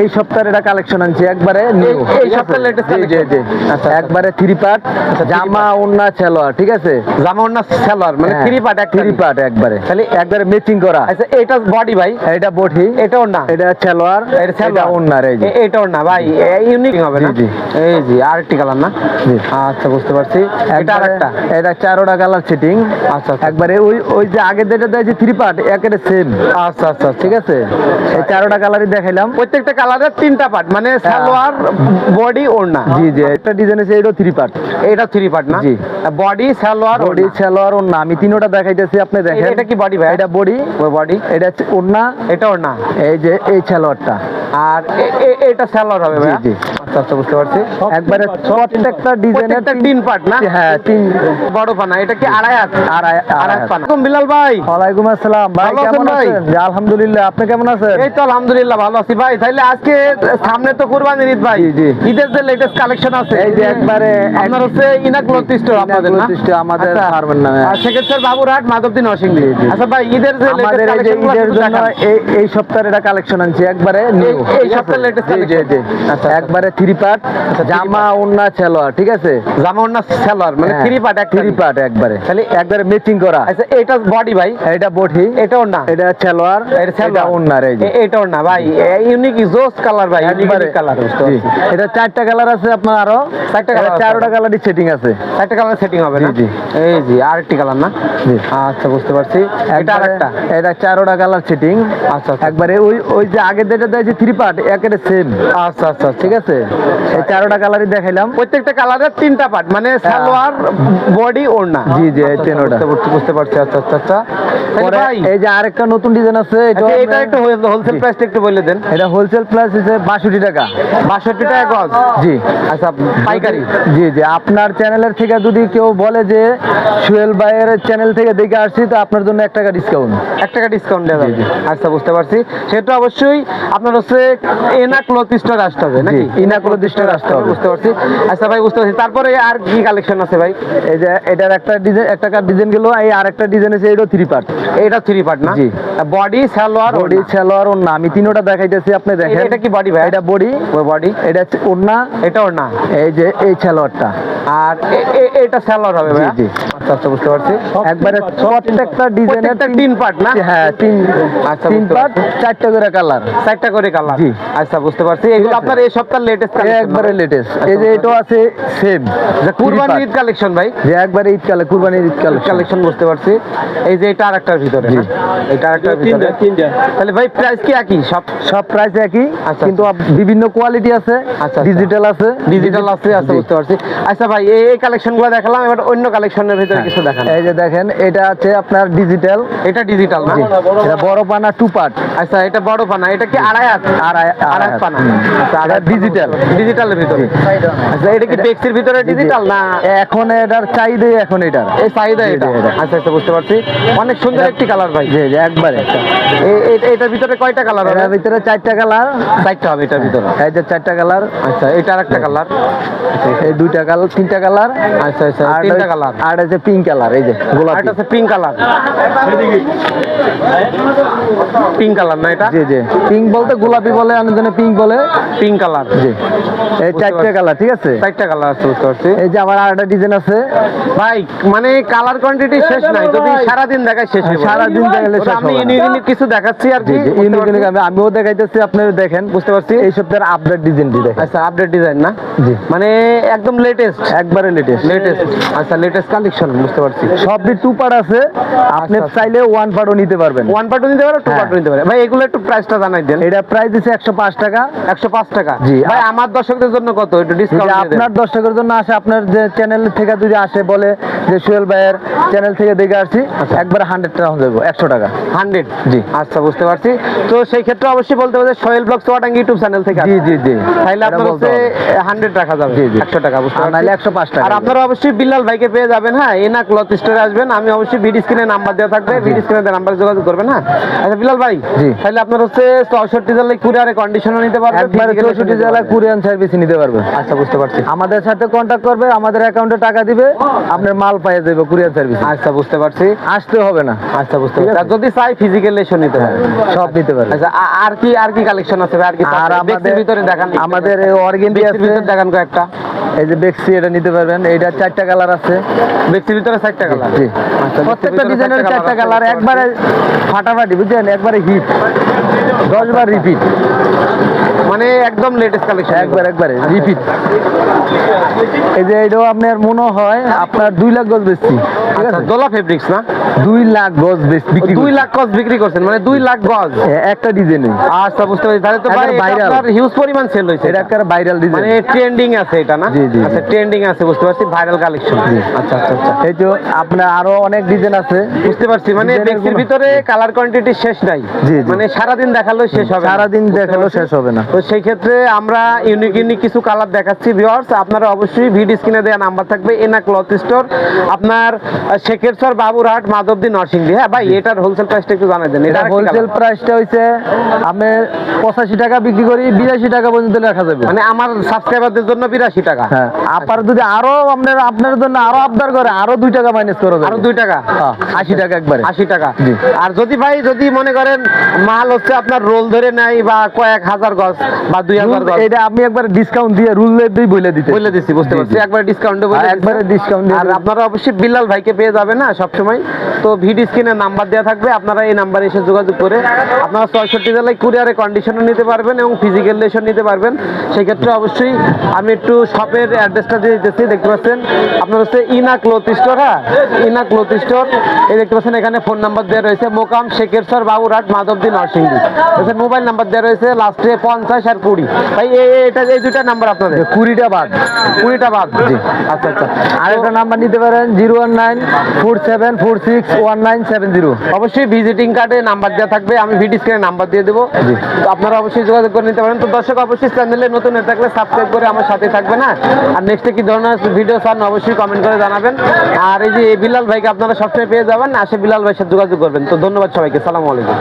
এই সপ্তাহের এটা কালেকশন আনছি একবারে এই? সপ্তাহের latest জি, জি, আচ্ছা, আচ্ছা। একবারে থ্রি পার্ট জামা ওন্না ছেলোয়ার ঠিক আছে? জামা না সালোয়ার মানে থ্রি পার্ট একটা। থ্রি পার্ট একবারে। খালি একবারে ম্যাচিং করা। আচ্ছা এটা বডি ভাই? এটা বটি এটাও না এটা ছেলোয়ার এটা এটা সালোয়ার। ওন্নার এই যে। এ- এটাও ভাই ইউনিক হবে না? জি। এই জি আরেকটি কালার না? জি। আচ্ছা বুঝতে পারছি। এটা আরেকটা? এটা চারোটা কালার সেটিং আচ্ছা আচ্ছা। একবারে ওই ওই যে আগে যেটা দিয়েছি থ্রি পার্ট একেবারে সেম আচ্ছা আচ্ছা ঠিক আছে? এই চারোটা কালারই দেখাইলাম। প্রত্যেকটা কালারের তিনটা পার্ট মানে সালোয়ার বডি ওড়না। জি জি একটা ডিজাইন আছে এটা থ্রি পার্ট এটা থ্রি পার্ট না? জি। বডি সালোয়ার বডি সালোয়ার ওড়না। আমি তিনটা দেখাইতেছি আপনি দেখেন। এটা কি বডি ভাই? এটা বডি বডি এটা হচ্ছে ওড়না। এটা ওড়না। এই যে এই সালোয়ারটা। আর এটা সালোয়ার হবে ভাই জি। আচ্ছা আচ্ছা বুঝতে পারছি। একবারে প্রত্যেকটা ডিজাইনের তিন পার্ট না? হ্যাঁ তিন বড় পানা। এটা কি আড়াই হাত আড়াই আড়াই পানা। বিলাল ভাই। ওয়ালাইকুম আসসালাম। ভাই কেমন আছেন আলহামদুলিল্লাহ। আপনি কেমন আছেন? এই তো আলহামদুলিল্লাহ ভালো আছি ভাই। আজকে সামনে তো কুরবানির ঈদ ভাই। ঈদের যে লেটেস্ট কালেকশন আছে। এই যে একবারে আপনার হচ্ছে ইনাক স্টোর আপনাদের না? আমাদের ফার্মের নামে। আর সেক্ষেত্রে বাবুরহাট মাধবদী নরসিংদী। জি, জি। আচ্ছা ভাই ঈদের যে আমাদের এই যে ঈদের জন্য এই এই সপ্তাহের এটা কালেকশন আনছি একবারে এই-? সপ্তাহের? জি। আচ্ছা, আচ্ছা। একবারে থ্রি পার্ট জামা ওন্না ছেলোয়ার ঠিক আছে? জামা ওড়না সালোয়ার মানে থ্রি পার্ট একটা থ্রি পার্ট একবারে। খালি একবারে ম্যাচিং করা। আচ্ছা এটা বডি ভাই? এটা না এটা ছেলোয়ার এটা এটা সালোয়ার। ওন্নার এই যে। এ- এটাও না ভাই। ইউনিক জোস কালার ভাই একবারে। ইউনিক কালার এটা চারটা কালার আছে আপনার আরও? চারটা এটা আছে। চারোটা কালারই সেটিং আছে। চারটা কালার সেটিং হবে না? জি। এই জি আরেকটি কালার না। আচ্ছা বুঝতে পারছি। এটা আরেকটা? এটা চারোটা কালার সেটিং আচ্ছা আচ্ছা। একবারে ওই ওই যে আগে যেটা দিয়েছি থ্রি পার্ট একেবারে সেম আচ্ছা আচ্ছা। ঠিক আছে? চারোটা কালারই দেখাইলাম। প্রত্যেকটা কালারের তিনটা পার্ট মানে সালোয়ার বডি ওড়না। জি, জি, আচ্ছা, বুঝতে পারছি আচ্ছা আচ্ছা আচ্ছা। এই যে আরেকটা নতুন ডিজাইন আছে এটা আচ্ছা, একটু হোলসেল। প্রাইসটা একটু বলে দেন। এটা হোলসেল প্রাইস হচ্ছে বাষট্টি টাকা। বাষট্টি টাকা গজ? জি। আচ্ছা পাইকারি? জি জি আপনার চ্যানেলের থেকে যদি কেউ বলে যে সুয়েল ভাইয়ের চ্যানেল থেকে দেখে আসছি তো আপনার জন্য এক টাকা ডিসকাউন্ট এক টাকা ডিসকাউন্ট দেওয়া যাবে। আচ্ছা বুঝতে পারছি। সেটা অবশ্যই আপনার হচ্ছে এনা ক্লথ স্টোর আসতে হবে নাকি? ইনা cloth store আসতে হবে। বুঝতে পারছি। আচ্ছা ভাই বুঝতে পারছি। তারপরে আর কি কালেকশন আছে ভাই? এই যে এটার একটা ডিজাইন একটা ডিজাইন গেল এই আরেকটা ডিজাইন আছে এটাও থ্রি পার্ট এটা থ্রি পার্ট না? জি। বডি সালোয়ার বডি ছেলোয়ার ওন্না আমি তিনোটা দেখাইতেছি আপনি দেখেন। এটা কি body ভাই? এটা বডি বডি এটা ওন্না এটাও না এই যে এই ছেলোয়ারটা আর এটা সালোয়ার হবে ভাই জি। আচ্ছা আচ্ছা বুঝতে পারছি। একবারে প্রত্যেকটা ডিজাইনের তিন পার্ট না? হ্যাঁ তিন আচ্ছা, তিন পার্ট চারটা করে কালার চারটা করে কালার জি। আচ্ছা বুঝতে পারছি। এগুলো আপনার এই সপ্তাহের লেটেস্ট একবারে লেটেস্ট এই যে এটাও আছে সেম কুরবানি ঈদ কালেকশন ভাই। যে একবারে ঈদ কালে কুরবানির ঈদ কালেকশন বুঝতে পারছি। এই যে এটা আরেকটার ভিতরে এটা আরেকটার ভিতরে। তাহলে ভাই প্রাইস কি একই? সব সব প্রাইস একই আচ্ছা, কিন্তু বিভিন্ন কোয়ালিটি আছে আচ্ছা। ডিজিটাল আছে। ডিজিটাল আছে আচ্ছা জি। বুঝতে পারছি। আচ্ছা ভাই এই এই কালেকশনগুলো দেখালাম এবার অন্য কালেকশনের ভিতরে কিছু দেখান। এই যে দেখেন এটা আছে আপনার ডিজিটাল এটা ডিজিটাল না? এটা বড় পানা টু পার্ট আচ্ছা এটা বড় পানা এটা কি আড়াই আড়াই আড়াই পানা। আচ্ছা এটা আড়াই ডিজিটাল ডিজিটালের ভিতরে। আচ্ছা এটা কি পেক্সের ভিতরে ডিজিটাল না? এখন এটার চাহিদা এখন এটার। এই চাহিদা এটা? আচ্ছা আচ্ছা বুঝতে পারছি। অনেক সুন্দর একটি কালার ভাই। জি একবারে এটার ভিতরে কয়টা কালার হবে? এটার ভিতরে চারটা কালার চারটা হবে এটার ভিতরে। এই যে চারটা কালার আচ্ছা এটা আরেকটা কালার এই দুইটা কালার তিনটা কালার আচ্ছা আচ্ছা আর তিনটা কালার আর আছে পিঙ্ক কালার এই যে আর গোলাপি এটা আছে পিঙ্ক কালার পিঙ্ক কালার না এটা? জি জি। পিঙ্ক বলতে গোলাপি বলে অনেকজনে পিঙ্ক বলে। পিঙ্ক কালার জি। এই চারটা কালার ঠিক আছে? চারটা কালার আছে বুঝতে পারছি। এই যে আরেকটা ডিজাইন আছে। ভাই মানে কালার কোয়ান্টিটি শেষ নাই যদি সারা দিন দেখায় শেষ হবে না। সারাদিন দেখালে শেষ হবে না। ইউনিক কিছু দেখাচ্ছি আর কি ইউনিক ইউনিক আমি আমিও দেখাইতেছি আপনারা দেখেন। বুঝতে পারছি। এই সপ্তাহের আপডেট ডিজাইনটি দেখেন। আচ্ছা আপডেট ডিজাইন না? জি। মানে একদম লেটেস্ট একবারে লেটেস্ট লেটেস্ট আচ্ছা লেটেস্ট কালেকশন বুঝতে পারছি। সবটি টু পার্ট আছে আপনি আচ্ছা, আচ্ছা। চাইলে ওয়ান পার্টও নিতে পারবেন। ওয়ান পার্ট নিতে পারে টু হ্যাঁ। পার্ট নিতে পারে। ভাই এগুলো একটু প্রাইসটা জানাই দেন। এটা প্রাইস দিচ্ছে একশো পাঁচ টাকা। একশো পাঁচ টাকা। জি, ভাই আমার দর্শকদের জন্য কত? একটু ডিসকাউন্ট আপনার দর্শকের জন্য আসে আপনার যে চ্যানেল থেকে যদি আসে বলে যে সুয়েল ভাইয়ের চ্যানেল থেকে দেখে আসছি একবার হান্ড্রেড টাকা দেবো একশো টাকা। হান্ড্রেড জি। আচ্ছা বুঝতে পারছি। তো সেই ক্ষেত্রে অবশ্যই বলতে হবে সোহেল ব্লগ ইউটিউব চ্যানেল থেকে জি জি জি। এটা আপনার হচ্ছে হান্ড্রেড যাবে জি, জি। একশো টাকা বুঝতে পারছি? নাহলে 105 টাকা আর আপনারা অবশ্যই বিল্লাল ভাইকে পেয়ে যাবেন হ্যাঁ এনা ক্লথ স্টোরে আসবেন। আমি অবশ্যই স্ক্রিনে নাম্বার দেওয়া থাকবে স্ক্রিনে নাম্বার যোগাযোগ করবেন হ্যাঁ? আচ্ছা বিলাল ভাই জি। তাহলে আপনার হচ্ছে চৌষট্টি জেলায় কুরিয়ারে কন্ডিশনও নিতে একবারে চৌষট্টি নিতে জেলা কুরিয়ান সার্ভিস নিতে পারবে। আচ্ছা বুঝতে পারছি। আমাদের সাথে কন্ট্যাক্ট করবে আমাদের অ্যাকাউন্টে টাকা দিবে। আপনার মাল পাইয়ে দেবে কুরিয়ার সার্ভিস। আচ্ছা বুঝতে পারছি। আসতে হবে না। আচ্ছা বুঝতে পারছি। যদি চাই ফিজিক্যাল লেশন নিতে পারে। সব নিতে পারবে। আচ্ছা আর কি আর কি কালেকশন আছে আর কি আর আমাদের ভিতরে দেখান। আমাদের বেক্সির আছে ভিতরে দেখান কয়েকটা। এই যে বেক্সি এটা নিতে পারবেন। এটা চারটা কালার আছে। বেক্সির ভিতরে চারটা কালার জি আচ্ছা, প্রত্যেকটা ডিজাইনের চারটা চারটা কালার একবারে ফাটাফাটি বুঝছেন একবারে হিট। দশ বার রিপিট মানে একদম লেটেস্ট কালেকশন একবার একবারে রিপিট এই যে এটাও আপনার মনে হয় আপনার দুই লাখ গজ বেচছি ঠিক আছে? দোলা ফেব্রিক্স না? দুই লাখ গজ বিক্রি দুই লাখ গজ বিক্রি করছেন মানে দুই লাখ গজ? একটা ডিজাইন আচ্ছা বুঝতে পারছি। তাহলে তো ভাই আপনার হিউজ পরিমাণ সেল হয়েছে এটা একটা ভাইরাল ডিজাইন মানে ট্রেন্ডিং আছে এটা না। আচ্ছা ট্রেন্ডিং আছে বুঝতে পারছি ভাইরাল কালেকশন আচ্ছা আচ্ছা আচ্ছা। এই তো আপনার আরও অনেক ডিজাইন আছে। বুঝতে পারছি মানে কোনো- ভিতরে কালার কোয়ান্টিটি শেষ নাই। মানে সারাদিন দেখালেও শেষ হবে। সারাদিন পারছি? শেষ হবে না। তো সেই ক্ষেত্রে আমরা ইউনিক ইউনিক কিছু কালার দেখাচ্ছি ভিউয়ার্স আপনারা অবশ্যই ভিডিও স্ক্রিনে দেওয়া নাম্বার থাকবে এনা ক্লথ স্টোর আপনার শেখেরচর বাবুরহাট মাধবদী নরসিংদী। হ্যাঁ ভাই এটার হোলসেল প্রাইসটা একটু জানাই দেন এটা হোলসেল প্রাইসটা হইছে আমি পঁচাশি টাকা বিক্রি করি বিরাশি টাকা পর্যন্ত রাখা যাবে। মানে আমার সাবস্ক্রাইবারদের জন্য বিরাশি টাকা। হ্যাঁ আপনার যদি আরও আপনার আপনার জন্য আরও আবদার করে আরও দুই টাকা মাইনাস করে আরও দুই টাকা? হ্যাঁ, আশি টাকা একবারে। আশি টাকা। আর যদি ভাই যদি মনে করেন মাল হচ্ছে আপনার রোল ধরে নেয় বা কয়েক হাজার গজ বা দুই হাজার এটা আমি একবার ডিসকাউন্ট দিয়ে রুল দিয়ে বলে দিতে বলে দিছি বুঝতে পারছি। একবার ডিসকাউন্ট একবারে ডিসকাউন্ট আর আপনারা অবশ্যই বিল্লাল ভাইকে পেয়ে যাবেন না? সবসময় তো ভিডি স্ক্রিনে নাম্বার দেওয়া থাকবে আপনারা এই নাম্বারে এসে যোগাযোগ করে আপনারা ছয়ষট্টি জেলায় কুরিয়ারে কন্ডিশনও নিতে পারবেন এবং ফিজিক্যাল লেশন নিতে পারবেন। সেক্ষেত্রে অবশ্যই আমি একটু শপের অ্যাড্রেসটা দিয়ে দিতেছি দেখতে পাচ্ছেন? আপনার হচ্ছে ইনা ক্লোথ স্টোর হ্যাঁ? ইনা ক্লোথ স্টোর এই দেখতে পাচ্ছেন এখানে ফোন নাম্বার দেওয়া রয়েছে মোকাম শেখেরসর বাবুরহাট মাধবদী নরসিংদী। এখানে মোবাইল নাম্বার দেওয়া রয়েছে লাস্টে পঞ্চাশ আর কুড়ি। ভাই এটা এই দুইটা নাম্বার আপনাদের? কুড়িটা বাদ। কুড়িটা বাদ। জি। আচ্ছা আচ্ছা। আর একটা নাম্বার নিতে পারেন zero one nine four seven four six one nine seven zero. অবশ্যই ভিজিটিং কার্ডে নাম্বার দেওয়া থাকবে আমি ভিডিও স্ক্রিনে নাম্বার দিয়ে দেবো। তো আপনারা অবশ্যই যোগাযোগ করে নিতে পারেন। তো দর্শক অবশ্যই চ্যানেলে নতুন হয়ে থাকলে সাবস্ক্রাইব করে আমার সাথে থাকবে না আর নেক্সটে কি ধরনের ভিডিও চান অবশ্যই কমেন্ট করে জানাবেন। আর এই যে বিলাল ভাইকে আপনারা সবসময় পেয়ে যাবেন আসে বিলাল ভাইয়ের সাথে যোগাযোগ করবেন। তো ধন্যবাদ সবাইকে সালামু আলাইকুম।